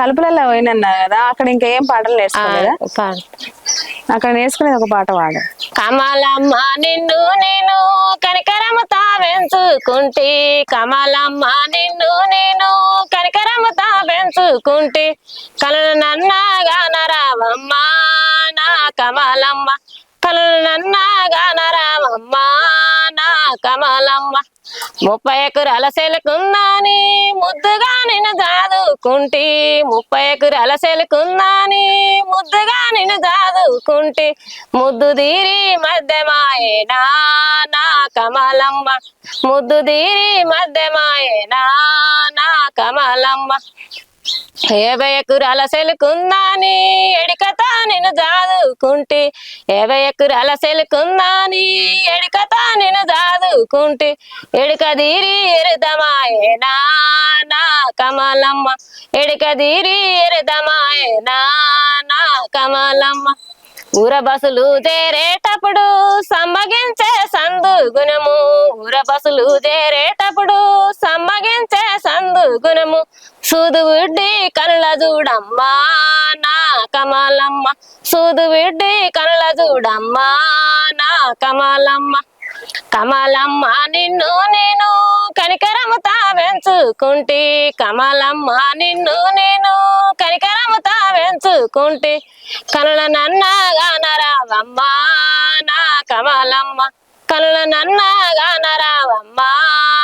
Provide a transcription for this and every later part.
కలుపులలో పోయినన్నా కదా అక్కడ ఇంకా ఏం పాటలు నేర్చుకోలేదా. అక్కడ నేర్చుకునేది ఒక పాట పాడు. కమలమ్మ నిన్ను నేను కనికరముతా పెంచుకుంటే కమలమ్మ నిన్ను నేను కనికరముతా పెంచుకుంటే కలను నన్నగానరావమ్మ నా కమలమ్మ. కలను నన్నగానరావమ్మ నా కమలమ్మ. ముప్పై ఎకరాల సెలకుందాని ముద్దుగా నేను దాదుకుంటి. ముప్పై ఎకరాల సెలకుందాని ముద్దుగా నేను దాదుకుంటి. ముద్దు దీరి మధ్యమాయేనా నా కమలమ్మ. ముద్దు దీరి మధ్యమాయేనా నా కమలమ్మ. యాభై ఎకరాల సెలుకుందాని ఎడికతా నేను దాదుకుంటే. యాభై ఎకరాల సెలుకుందాని ఎడికతా నేను దాదుకుంటే. ఎడిక తీరి ఎరుదమాయేనా నా కమలమ్మ. ఎడిక తీరి ఎరుదమాయేనా నా కమలమ్మ. ఊర బస్సులు తేరేటప్పుడు సమ్మగించే సందు గుణము. ఊర బస్సులు తేరేటప్పుడు సమ్మగించే సందు గుణము. సూదు విడ్డి కనుల చూడమ్మా నా కమలమ్మ. సూదు విడ్డి కనుల చూడమ్మా నా కమలమ్మ. కమలమ్మ నిన్ను నేను కనికరముతా పెంచుకుంటే కమలమ్మ నిన్ను నేను కనికరముతా పెంచుకుంటే కనుల నన్నగానరావమ్మ నా కమలమ్మ. కనుల నన్నగానరావమ్మ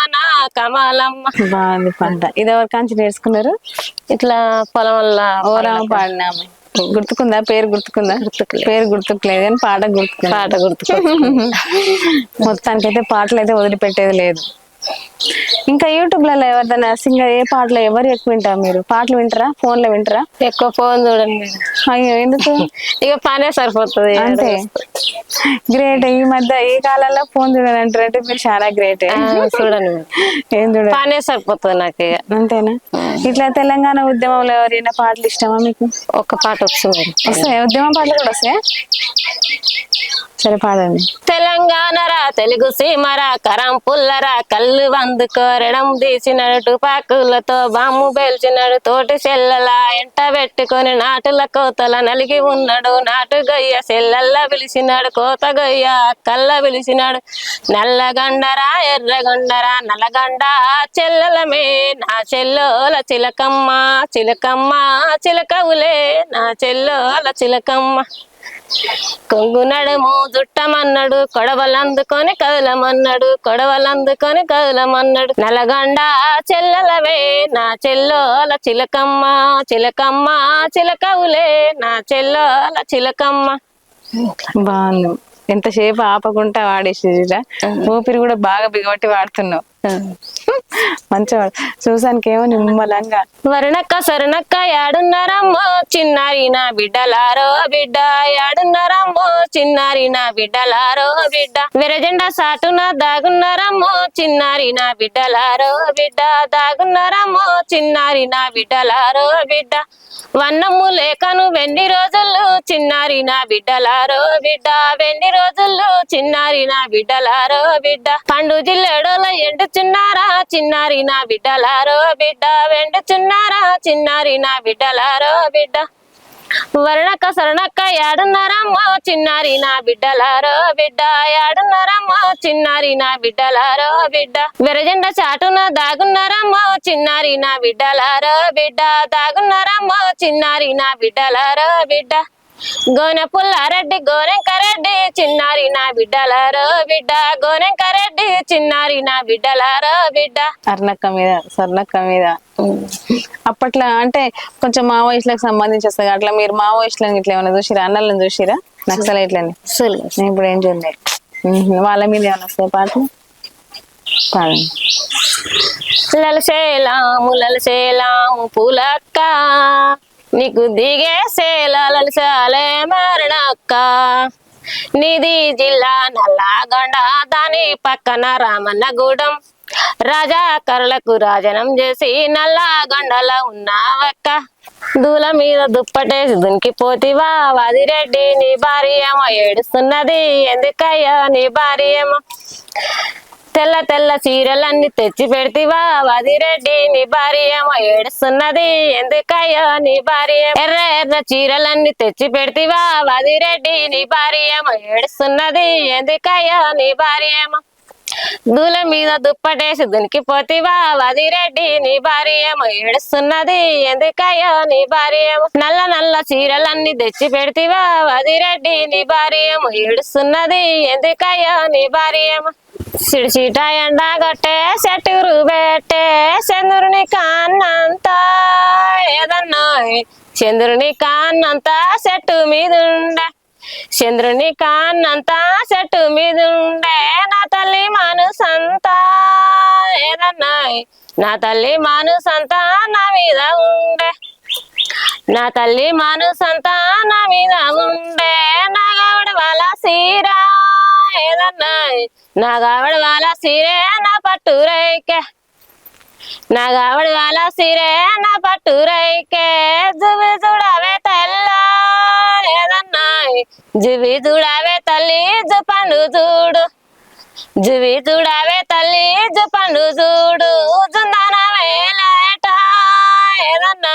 నా కమలమ్మ. బాగుంది పాట. ఇది ఎవరి కాంచి నేర్చుకున్నారు? ఇట్లా పొలం వల్ల ఓరా పాడినా ఆమె. గుర్తుకుందా? పేరు గుర్తుకుందా? పేరు గుర్తుకులేదు కానీ పాట గుర్తుకుందా పాట గుర్తుకు మొత్తానికైతే పాటలు అయితే వదిలిపెట్టేది లేదు. ఇంకా యూట్యూబ్లలో ఎవరిదైనా సింగర్ ఏ పాటలు ఎవరు ఎక్కువ వింటారు మీరు? పాటలు వింటారా? ఫోన్లో వింటారా? ఎక్కువ ఫోన్ చూడండి అయ్యో ఎందుకు? ఇక పనే సరిపోతుంది. అంతే. గ్రేట్ ఈ మధ్య ఈ కాలంలో ఫోన్ చూడాలి అంటారంటే మీరు చాలా గ్రేట్ చూడండి ఏం చూడాలి పనే సరిపోతుంది నాకు ఇక. అంతేనా? ఇట్లా తెలంగాణ ఉద్యమంలో ఎవరైనా పాటలు ఇష్టమా మీకు? ఒక్క పాట వచ్చింది వస్తాయి? ఉద్యమ పాటలు కూడా వస్తాయా? సరే పాడండి. తెలంగాణ తెలుగు సీమరా కరం పుల్లరా కళ్ళు వందుకోరడం తీసినాడు పాకులతో బాము పేల్చినాడు తోటి చెల్లలా ఎంట పెట్టుకొని నాటుల కోతల నలిగి ఉన్నాడు. నాటు గొయ్య చెల్లల్లా పిలిచినాడు కోత గొయ్య కళ్ళ పిలిచినాడు. నల్లగండరా ఎర్రగండరా నల్లగండ చెల్లలమే నా చెల్లోల చిలకమ్మ చిలకమ్మ చిలకవులే నా చెల్లోల చిలకమ్మ. కొంగు నడుము జుట్టమన్నాడు కొడవలందుకొని కదలమన్నాడు కొడవలందుకొని కదలమన్నాడు. నలగండ చెల్లెలవే నా చెల్లోల చిలకమ్మ చిలకమ్మ చిలకవులే నా చెల్లోల చిలకమ్మ. బాగుంది. ఎంతసేపు ఆపకుండా వాడేసి ఊపిరి కూడా బాగా బిగబట్టి వాడుతున్నావు. మంచివాడు చూసానికి ఏమో నిమ్మలంగా. వరణక్క సరణక్క యాడున్నారమ్మో చిన్నారి నా బిడ్డలారో బిడ్డ యాడున్నారమ్మో చిన్నారి నా బిడ్డలారో బిడ్డ. విరజెండా సాటున దాగున్నారమ్మో చిన్నారి నా బిడ్డలారో బిడ్డ. దాగున్నారమ్మో చిన్నారి నా బిడ్డలారో బిడ్డ. వన్నము లేకను వెండి రోజులు చిన్నారి నా బిడ్డలారో బిడ్డ. వెండి రోజులు చిన్నారి నా బిడ్డలారో బిడ్డ. పండు జిల్లెడోల ఎండు వెండుచున్నారా చిన్నారి నా బిడ్డలారో బిడ్డ. వెండుచున్నారా చిన్నారి నా బిడ్డలారో బిడ్డ. వర్ణక సరణక్క ఏడున్నారమ్మా చిన్నారి నా బిడ్డలారో బిడ్డ. ఏడున్నారమ్మా చిన్నారి నా బిడ్డలారో బిడ్డ. విరజెండ చాటున దాగున్నారమ్మా చిన్నారి నా బిడ్డలారో బిడ్డ. దాగున్నారమ్మా చిన్నారి నా బిడ్డలారో బిడ్డ. గోనె పుల్లారెడ్డి గోనెంకరెడ్డి చిన్నారి నా బిడ్డలారో బిడ్డ. గోనెంకరెడ్డి చిన్నారి నా బిడ్డలారో బిడ్డ. అర్ణక్క మీద స్వర్ణక్క మీద. అప్పట్లో అంటే కొంచెం మావోయిస్టులకు సంబంధించి వస్తుంది. అట్లా మీరు మావోయిస్టులను ఇట్లా ఏమైనా చూసిరా? అన్నలను చూసిరా? నక్సలైట్లని? అసలు నేను ఇప్పుడు ఏం చూడలేదు ఉహు. వాళ్ళ మీద ఏమైనా వస్తాయి పాటలు? పాడండి. లలసేలాము లలసేలాము పూలక్క. నీకు దిగేసే లలసాలే మరణక్క నిది జిల్లా నల్లగొండ దాని పక్కన రామన్నగూడెం. రాజా కరులకు రాజనం చేసి నల్లగొండల ఉన్నావక్క. దూల మీద దుప్పటేసి దునికిపోతివా వదిరెడ్డి నీ భార్య ఏమో ఏడుస్తున్నది. ఎందుకయ్యా నీ భార్య ఏమో? తెల్ల తెల్ల చీరలన్నీ తెచ్చి పెడితివా? వదిరెడ్డి నీ భార్య ఏడుస్తున్నది. ఎందుకయ్యో నీ భార్య? ఎర్ర ఎర్ర చీరలన్నీ తెచ్చి పెడితివా? వదిరెడ్డి నీ భార్య ఏడుస్తున్నది. ఎందుకయ్యో నీ భార్య దూల మీద దుప్పటేసి దునికిపోతివా వదిరెడ్డి నీ భార్య ఏమో ఏడుస్తున్నది. ఎందుకయ్యో నీ భార్య ఏమో నల్ల నల్ల చీరలన్నీ తెచ్చి పెడితివా వదిరెడ్డి నీ భార్య ఏమో ఏడుస్తున్నది. ఎందుకయ్యో నీ భార్య ఏమో సిడిసిట ఎండగొట్టే చెట్టురు పెట్టే చంద్రుని కాన్నంతా ఏదన్నా చంద్రుని కాన్నంతా చెట్టు మీద ఉండే చంద్రుని కాన్నంతా చెట్టు మీద ఉండే నా తల్లి మనసంతా. ఏదన్నా నా తల్లి మనసంతా నా మీద ఉండే. నా తల్లి మనసంతా నా మీద ఉండే. నా గావిడ వాళ్ళ సీరా ఏదన్నా నా గావిడ వాళ్ళ సీరే నా పట్టు రైకే. నా గావిడ వాళ్ళ సీరే నా పట్టు రైకే. జువి జువి చూడవే తల్లి జపండు చూడు. జువి చూడవే తల్లి జపండు చూడు. జుందాన వేలేట ఏదన్నా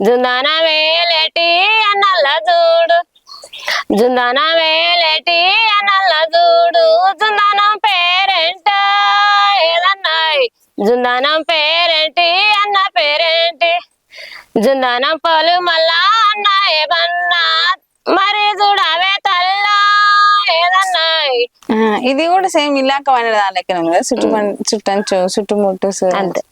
జుందాన వేలేటి అన్నల్ల చూడు. జుందాన వేలేటి అన్నల్ల చూడు. జుందానం పేరెంట్ ఏదన్నాయి జుందానం పేరేంటి అన్న పేరేంటి? జుందానం పాలు మళ్ళా అన్న ఏమన్నా మరి చూడవే ఇది కూడా సేమ్ ఇలాక వండే దాని లెక్కన ఉంది కదా? చుట్టు చుట్టంచు చుట్టుముట్టు అంతే.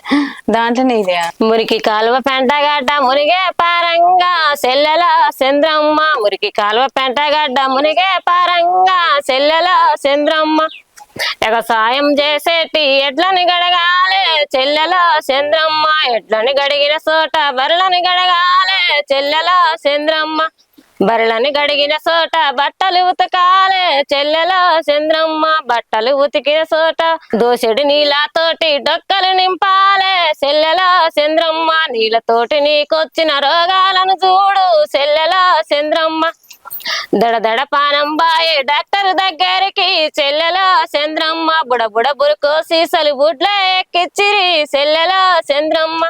దాంట్లోనే ఇదే. మురికి కాలువ పెంటగడ్డ మునిగే పారంగా సెల్లెల చంద్రమ్మ మురికి కాలువ పెంటగడ్డ మునిగే పారంగా సెల్లెల చంద్రమ్మ ఎగ సాయం చేసేటి ఎడ్లని గడగాలే చెల్లెల చంద్రమ్మ ఎడ్లని గడిగిన చోట బర్రెలని గడగాలే చెల్లెల చంద్రమ్మ బర్రెలని గడిగిన చోట బట్టలు ఉతకాలే చెల్లెల చంద్రమ్మ. బట్టలు ఉతికిన చోట దోసెడు నీళ్ళతోటి డొక్కలు నింపాలే చెల్లెల చంద్రమ్మ. నీళ్ళతోటి నీకొచ్చిన రోగాలను చూడు చెల్లెల చంద్రమ్మ. దడదడ పానం బాయే డాక్టర్ దగ్గరికి చెల్లెల చంద్రమ్మ. బుడ బుడ బురుకో సీసలు బుడ్ల ఎక్కిచ్చిరి చెల్లెల చంద్రమ్మ.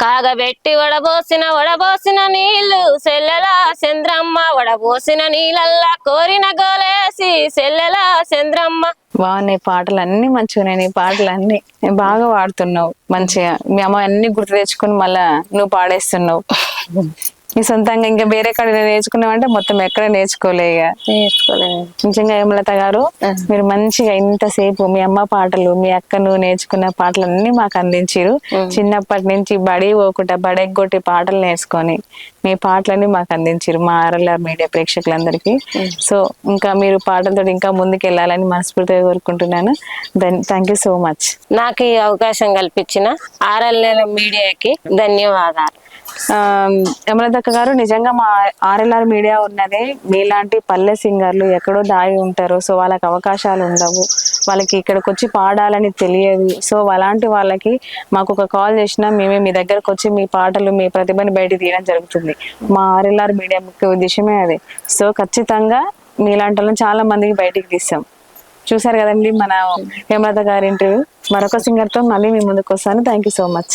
కాగబెట్టి వడబోసిన వడబోసిన నీళ్ళు సెల్లెలా చంద్రమ్మ? వడబోసిన నీళ్ళల్లా కోరిన గోలేసి సెల్లెలా చంద్రమ్మ? బాగున్నాయి పాటలు అన్ని మంచిగా ఉన్నాయి నీ పాటలు అన్ని బాగా పాడుతున్నావు మంచిగా. మీ అమ్మ అన్ని గుర్తు తెచ్చుకుని మళ్ళా నువ్వు పాడేస్తున్నావు. నీ సొంతంగా ఇంకా వేరే కాడ నేర్చుకున్నావు అంటే మొత్తం ఎక్కడ నేర్చుకోలే నిజంగా హేమలత గారు మీరు మంచిగా ఇంతసేపు మీ అమ్మ పాటలు మీ అక్క నువ్వు నేర్చుకున్న పాటలు అన్ని మాకు అందించారు చిన్నప్పటి నుంచి బడి పోకుండా బడెగ్గొట్టి పాటలు నేర్చుకొని మీ పాటలన్నీ మాకు అందించారు మా ఆర్ఎల్ఆర్ మీడియా ప్రేక్షకులందరికీ. సో ఇంకా మీరు పాటలతో ఇంకా ముందుకు వెళ్ళాలని మనస్ఫూర్తిగా కోరుకుంటున్నాను. Thank you so much. నాకు ఈ అవకాశం కల్పించిన ఆర్ఎల్ మీడియాకి ధన్యవాదాలు. యమలదక్క గారు నిజంగా మా ఆర్ఎల్ఆర్ మీడియా ఉన్నదే మీలాంటి పల్లె సింగర్లు ఎక్కడో దాగి ఉంటారు. సో వాళ్ళకి అవకాశాలు ఉండవు. వాళ్ళకి ఇక్కడికి వచ్చి పాడాలని తెలియదు. సో అలాంటి వాళ్ళకి మాకు ఒక కాల్ చేసినా మేమే మీ దగ్గరకు వచ్చి మీ పాటలు మీ ప్రతిభని బయట తీయడం జరుగుతుంది. మా ఆర్ఎల్ఆర్ మీడియా ముఖ్య ఉద్దేశమే అదే. సో ఖచ్చితంగా మీలాంటి వాళ్ళని చాలా మందికి బయటికి తీస్తాం. చూసారు కదండి మన హేమలత గారి ఇంటర్వ్యూ? మరొక సింగర్తో మళ్ళీ మీ ముందుకు వస్తాను. Thank you so much